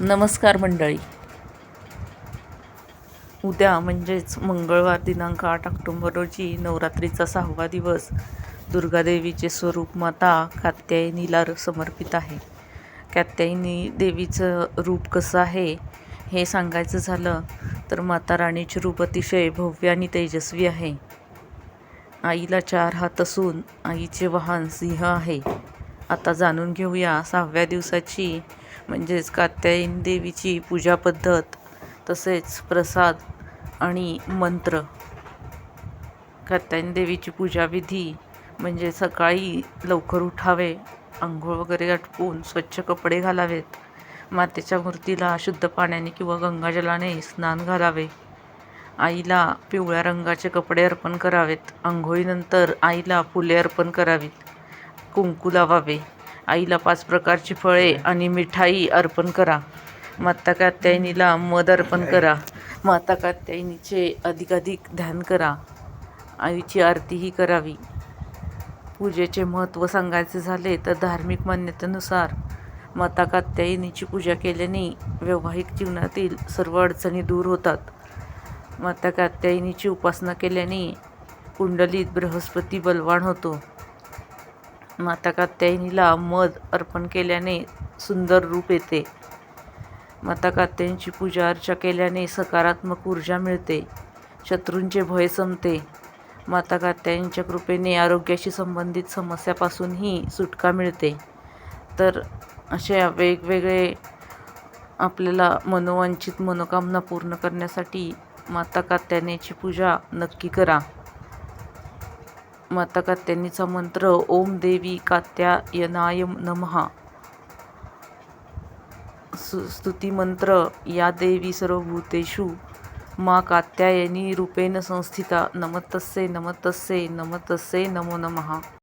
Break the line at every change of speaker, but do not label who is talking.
नमस्कार मंडळी. उद्या म्हणजेच मंगळवार दिनांक आठ ऑक्टोंबर रोजी नवरात्रीचा सहावा दिवस दुर्गादेवीचे स्वरूप माता कात्यायनीला र- समर्पित आहे. कात्यायनी देवीचं रूप कसं आहे हे सांगायचं झालं तर माता राणीचे रूप अतिशय भव्य आणि तेजस्वी आहे. आईला चार हात असून आईचे वाहन सिंह आहे. आता जाणून घेऊया सहाव्या दिवसाची म्हणजेच कात्यायन देवीची पूजा पद्धत तसेच प्रसाद आणि मंत्र. कात्यायन देवीची पूजाविधी म्हणजे सकाळी लवकर उठावे आंघोळ वगैरे आटपून स्वच्छ कपडे घालावेत मातेच्या मूर्तीला शुद्ध पाण्याने किंवा गंगाजलाने स्नान घालावे. आईला पिवळ्या रंगाचे कपडे अर्पण करावेत. आंघोळीनंतर आईला फुले अर्पण करावीत. कुंकू लावावे. आईला पाच प्रकारची फळे आणि मिठाई अर्पण करा. माता कात्यायनीला मध अर्पण करा. माता कात्यायनीचे अधिकाधिक ध्यान करा. आईची आरतीही करावी. पूजेचे महत्त्व सांगायचे झाले तर धार्मिक मान्यतेनुसार माता कात्यायनीची पूजा केल्याने वैवाहिक जीवनातील सर्व अडचणी दूर होतात. माता कात्यायनीची उपासना केल्याने कुंडलीत बृहस्पती बलवान होतो. माता कात्यायनीला मध अर्पण केल्याने सुंदर रूप येते. माता कात्यायनीची पूजा अर्चा केल्याने सकारात्मक ऊर्जा मिळते. शत्रूंचे भय संपते. माता कात्यायनीच्या कृपेने आरोग्याशी संबंधित समस्यापासूनही सुटका मिळते. तर अशा वेगवेगळे आपल्याला मनोवांछित मनोकामना पूर्ण करण्यासाठी माता कात्यायनीची पूजा नक्की करा. माता कात्यायनीचा मंत्र ओम देवी कात्यायनाय नमः सु स्तुतिमंत्र या देवी सर्वभूतेषु मा कात्यायनी रूपेण संस्थिता नमतस्से नमतस्से नमतस्से नमो नमः.